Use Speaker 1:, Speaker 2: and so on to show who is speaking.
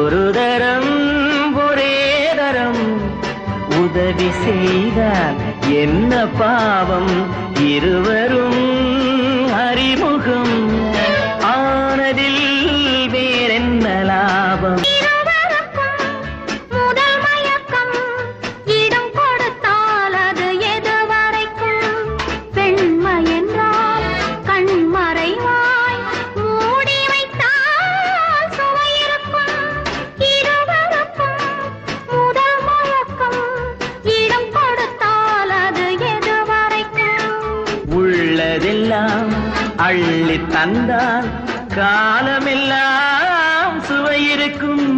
Speaker 1: ஒரு தரம் ஒரே தரம். உதவி செய்தால் என்ன பாவம்? இருவரும் அறிமுகம். ஆனதில் வேறென்ன லாபம்? உள்ளதெல்லாம் அள்ளி தந்தால் காலமெல்லாம்
Speaker 2: சுவையிருக்கும்.